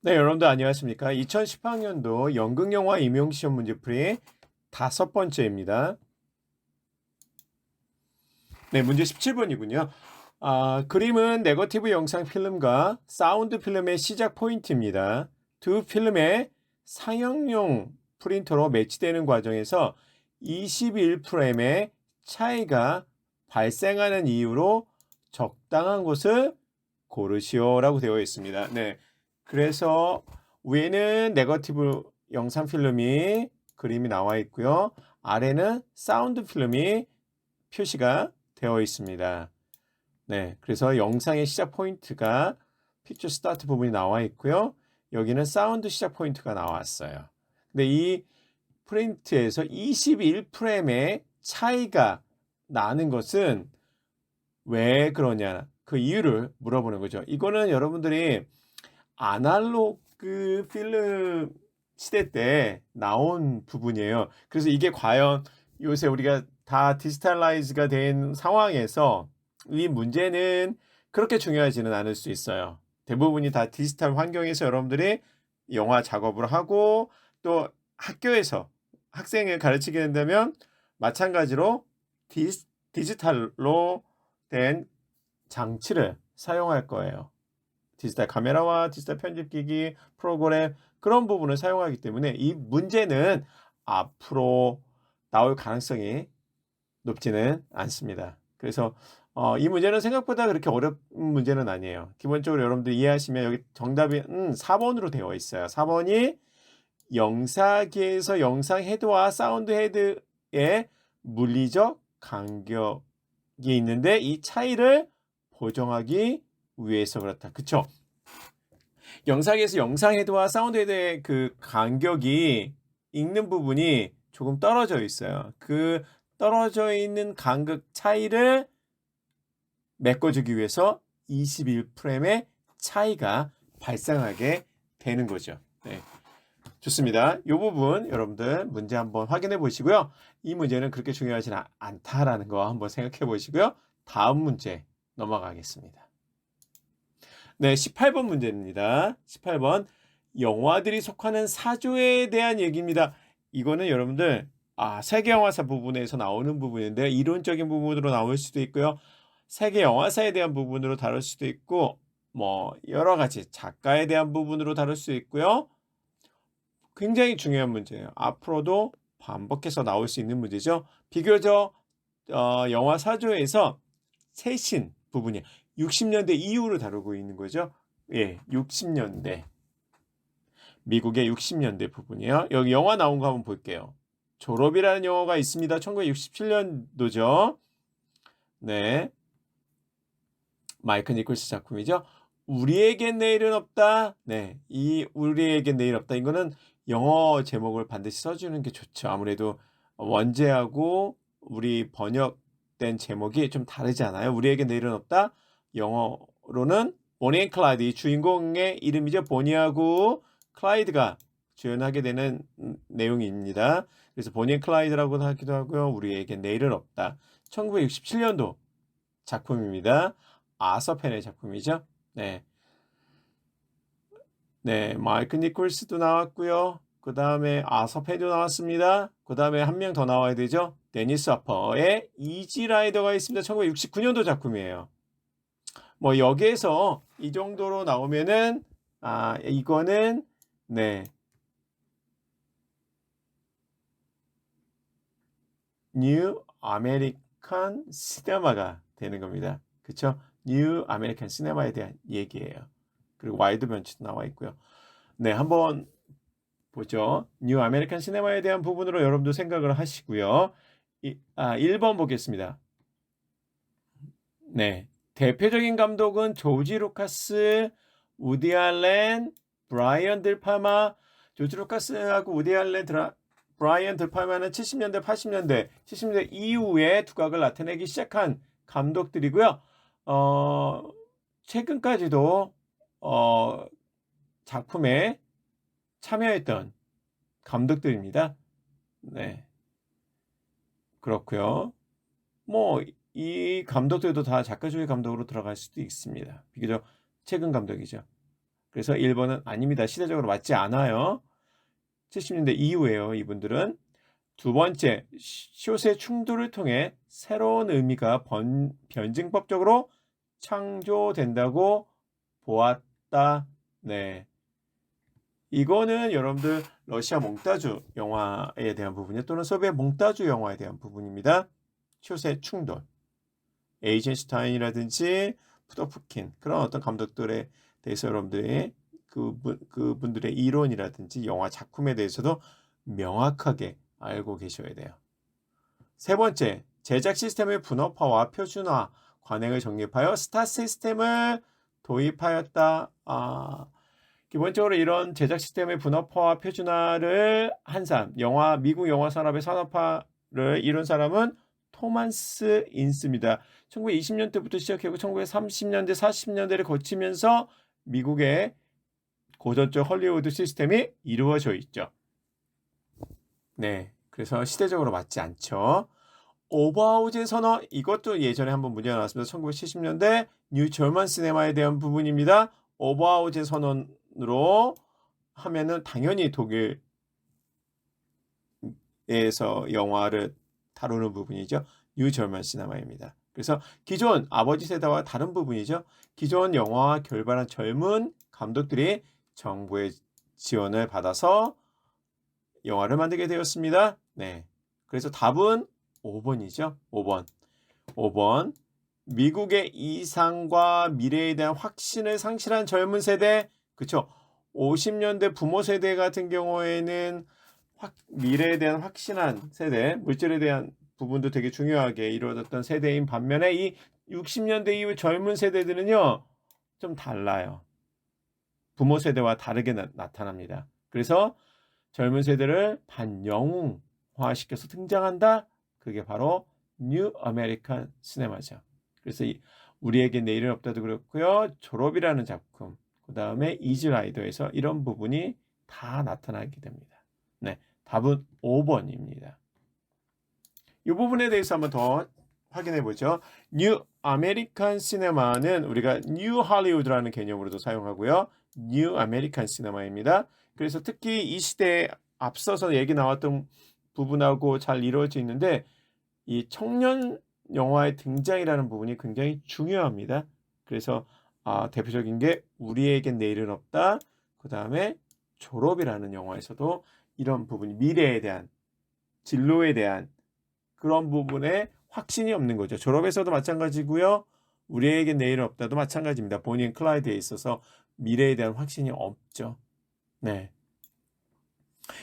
네, 여러분들 안녕하십니까? 2018년도 연극영화 임용시험 문제풀이 다섯 번째입니다. 네, 문제 17번이군요. 아, 그림은 네거티브 영상 필름과 사운드 필름의 시작 포인트입니다. 두 필름의 상영용 프린터로 매치되는 과정에서 21프레임의 차이가 발생하는 이유로 적당한 곳을 고르시오라고 되어 있습니다. 네. 그래서 위에는 네거티브 영상 필름이 그림이 나와 있고요. 아래는 사운드 필름이 표시가 되어 있습니다. 네, 그래서 영상의 시작 포인트가 피처 스타트 부분이 나와 있고요. 여기는 사운드 시작 포인트가 나왔어요. 근데 이 프린트에서 21프레임의 차이가 나는 것은 왜 그러냐 그 이유를 물어보는 거죠. 이거는 여러분들이 아날로그 필름 시대 때 나온 부분이에요. 그래서 이게 과연 요새 우리가 다 디지털라이즈가 된 상황에서 이 문제는 그렇게 중요하지는 않을 수 있어요. 대부분이 다 디지털 환경에서 여러분들이 영화 작업을 하고 또 학교에서 학생을 가르치게 된다면 마찬가지로 디지, 디지털로 된 장치를 사용할 거예요. 디지털 카메라와 디지털 편집기기, 프로그램 그런 부분을 사용하기 때문에 이 문제는 앞으로 나올 가능성이 높지는 않습니다. 그래서 어, 이 문제는 생각보다 그렇게 어려운 문제는 아니에요. 기본적으로 여러분들 이해하시면 여기 정답이 음, 4번으로 되어 있어요. 4번이 영사기에서 영상 헤드와 사운드 헤드의 물리적 간격이 있는데 이 차이를 보정하기 위해서 그렇다. 그쵸? 영상에서 영상 헤드와 사운드 헤드의 그 간격이 있는 부분이 조금 떨어져 있어요. 그 떨어져 있는 간격 차이를 메꿔주기 위해서 21프레임의 차이가 발생하게 되는 거죠. 네. 좋습니다. 이 부분 여러분들 문제 한번 확인해 보시고요. 이 문제는 그렇게 중요하지 않다라는 거 한번 생각해 보시고요. 다음 문제 넘어가겠습니다. 네, 18번 문제입니다. 18번. 영화들이 속하는 사조에 대한 얘기입니다. 이거는 여러분들, 아, 세계 영화사 부분에서 나오는 부분인데, 이론적인 부분으로 나올 수도 있고요. 세계 영화사에 대한 부분으로 다룰 수도 있고, 뭐, 여러 가지 작가에 대한 부분으로 다룰 수 있고요. 굉장히 중요한 문제예요. 앞으로도 반복해서 나올 수 있는 문제죠. 비교적, 어, 영화 사조에서 최신 부분이 60년대 이후를 다루고 있는 거죠. 예, 60년대. 미국의 60년대 부분이요. 여기 영화 나온 거 한번 볼게요. 졸업이라는 영화가 있습니다. 1967년도죠. 네. 마이크 니콜스 작품이죠. 우리에겐 내일은 없다. 네. 이 우리에겐 내일 없다. 이거는 영어 제목을 반드시 써주는 게 좋죠. 아무래도 원제하고 우리 번역된 제목이 좀 다르잖아요. 우리에겐 내일은 없다. 영어로는 보니 앤 클라이드 이 주인공의 이름이죠. 보니하고 클라이드가 주연하게 되는 내용입니다. 그래서 보니 앤 클라이드라고도 하기도 하고요. 우리에게 내일은 없다. 1967년도 작품입니다. 아서펜의 작품이죠. 네. 네, 마이크 니콜스도 나왔고요. 그 다음에 아서펜도 나왔습니다. 그 다음에 한 명 더 나와야 되죠. 데니스 아퍼의 이지라이더가 있습니다. 1969년도 작품이에요. 뭐 여기에서 이 정도로 나오면은 아 이거는 네. 뉴 아메리칸 시네마가 되는 겁니다. 그쵸? 뉴 아메리칸 시네마에 대한 얘기예요. 그리고 와이드 벤치도 나와 있고요. 네, 한번 보죠. 뉴 아메리칸 시네마에 대한 부분으로 여러분도 생각을 하시고요. 이, 아, 1번 보겠습니다. 네. 대표적인 감독은 조지 루카스, 우디 알렌, 브라이언 들파마, 조지 루카스하고 우디 알렌, 드라, 브라이언 들파마는 70년대, 80년대, 70년대 이후에 두각을 나타내기 시작한 감독들이고요. 어, 최근까지도 어, 작품에 참여했던 감독들입니다. 네. 그렇고요. 뭐 이 감독들도 다 작가 중의 감독으로 들어갈 수도 있습니다. 비교적 최근 감독이죠. 그래서 1번은 아닙니다. 시대적으로 맞지 않아요. 70년대 이후에요. 이분들은 두 번째 숏의 충돌을 통해 새로운 의미가 번, 변증법적으로 창조된다고 보았다. 네. 이거는 여러분들 러시아 몽따주 영화에 대한 부분이 또는 소비의 몽따주 영화에 대한 부분입니다. 숏의 충돌. 에이젠슈타인이라든지 푸더프킨 그런 어떤 감독들에 대해서 여러분들의 그분, 그분들의 이론이라든지 영화 작품에 대해서도 명확하게 알고 계셔야 돼요. 세 번째, 제작 시스템의 분업화와 표준화, 관행을 정립하여 스타 시스템을 도입하였다. 아, 기본적으로 이런 제작 시스템의 분업화와 표준화를 한 사람, 영화 미국 영화 산업의 산업화를 이룬 사람은 토마스 인스입니다. 1920년대부터 시작하고 1930년대, 40년대를 거치면서 미국의 고전적 헐리우드 시스템이 이루어져 있죠. 네. 그래서 시대적으로 맞지 않죠. 오버하우즈의 선언 이것도 예전에 한번 문제가 나왔습니다. 1970년대 뉴 절만 시네마에 대한 부분입니다. 오버하우즈의 선언으로 하면은 당연히 독일에서 영화를 다루는 부분이죠. 뉴 절만 시네마입니다. 그래서 기존 아버지 세대와 다른 부분이죠. 기존 영화와 결발한 젊은 감독들이 정부의 지원을 받아서 영화를 만들게 되었습니다. 네. 그래서 답은 5번이죠. 5번. 5번. 미국의 이상과 미래에 대한 확신을 상실한 젊은 세대. 그쵸. 50년대 부모 세대 같은 경우에는 확, 미래에 대한 확신한 세대, 물질에 대한 부분도 되게 중요하게 이루어졌던 세대인 반면에 이 60년대 이후 젊은 세대들은요, 좀 달라요. 부모 세대와 다르게 나, 타납니다 그래서 젊은 세대를 반영웅화시켜서 등장한다. 그게 바로 뉴 아메리칸 시네마죠. 그래서 이 우리에게 내일은 없다도 그렇고요. 졸업이라는 작품, 그 다음에 이즈라이더에서 이런 부분이 다 나타나게 됩니다. 네, 답은 5번입니다. 이 부분에 대해서 한번 더 확인해 보죠. 뉴 아메리칸 시네마는 우리가 뉴 할리우드라는 개념으로도 사용하고요. 뉴 아메리칸 시네마입니다. 그래서 특히 이 시대에 앞서서 얘기 나왔던 부분하고 잘 이루어져 있는데 이 청년 영화의 등장이라는 부분이 굉장히 중요합니다. 그래서 아, 대표적인 게 우리에겐 내일은 없다. 그 다음에 졸업이라는 영화에서도 이런 부분이 미래에 대한 진로에 대한 그런 부분에 확신이 없는 거죠. 졸업에서도 마찬가지고요. 우리에게 내일은 없다도 마찬가지입니다. 본인 클라이드에 있어서 미래에 대한 확신이 없죠. 네.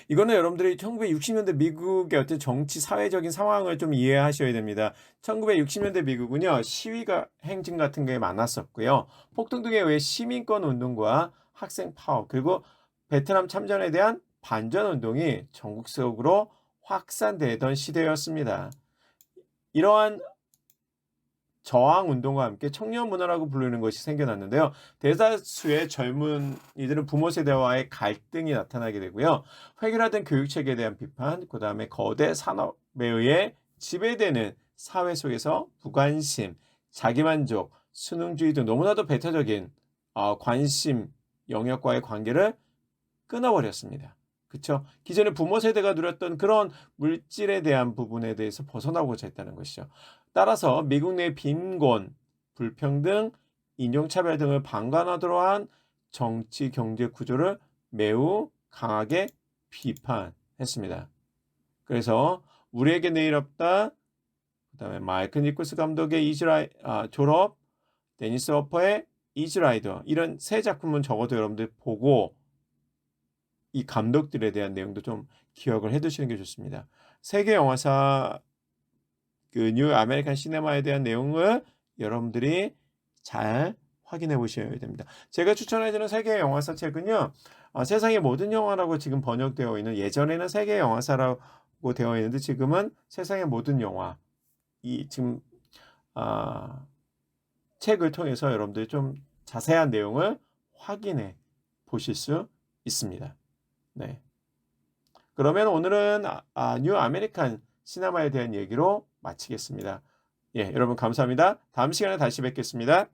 이거는 여러분들이 1960년대 미국의 어떤 정치 사회적인 상황을 좀 이해하셔야 됩니다. 1960년대 미국은요 시위가 행진 같은 게 많았었고요. 폭동 등에 의해 시민권 운동과 학생 파업 그리고 베트남 참전에 대한 반전 운동이 전국적으로 확산되던 시대였습니다. 이러한 저항 운동과 함께 청년 문화라고 부르는 것이 생겨났는데요. 대다수의 젊은 이들은 부모 세대와의 갈등이 나타나게 되고요. 획일화된 교육 체계에 대한 비판, 그 다음에 거대 산업에 의해 지배되는 사회 속에서 부관심, 자기만족, 수능주의 등 너무나도 배타적인 어, 관심 영역과의 관계를 끊어버렸습니다. 그렇죠? 기존의 부모 세대가 누렸던 그런 물질에 대한 부분에 대해서 벗어나고자 했다는 것이죠. 따라서 미국 내 빈곤, 불평등, 인종차별 등을 방관하도록 한 정치 경제 구조를 매우 강하게 비판했습니다. 그래서 우리에게 내일 없다. 그다음에 마이클 니콜스 감독의 이즈라이 아, 졸업, 데니스 워퍼의 이즈라이더 이런 세 작품은 적어도 여러분들 보고 이 감독들에 대한 내용도 좀 기억을 해두시는 게 좋습니다. 세계 영화사 그뉴 아메리칸 시네마에 대한 내용을 여러분들이 잘 확인해 보셔야 됩니다. 제가 추천해드리는 세계 영화사 책은요, 어, 세상의 모든 영화라고 지금 번역되어 있는 예전에는 세계 영화사라고 되어 있는데 지금은 세상의 모든 영화 이 지금 아, 책을 통해서 여러분들이 좀 자세한 내용을 확인해 보실 수 있습니다. 네. 그러면 오늘은 아, 아, 뉴 아메리칸 시네마에 대한 얘기로 마치겠습니다. 예, 여러분 감사합니다. 다음 시간에 다시 뵙겠습니다.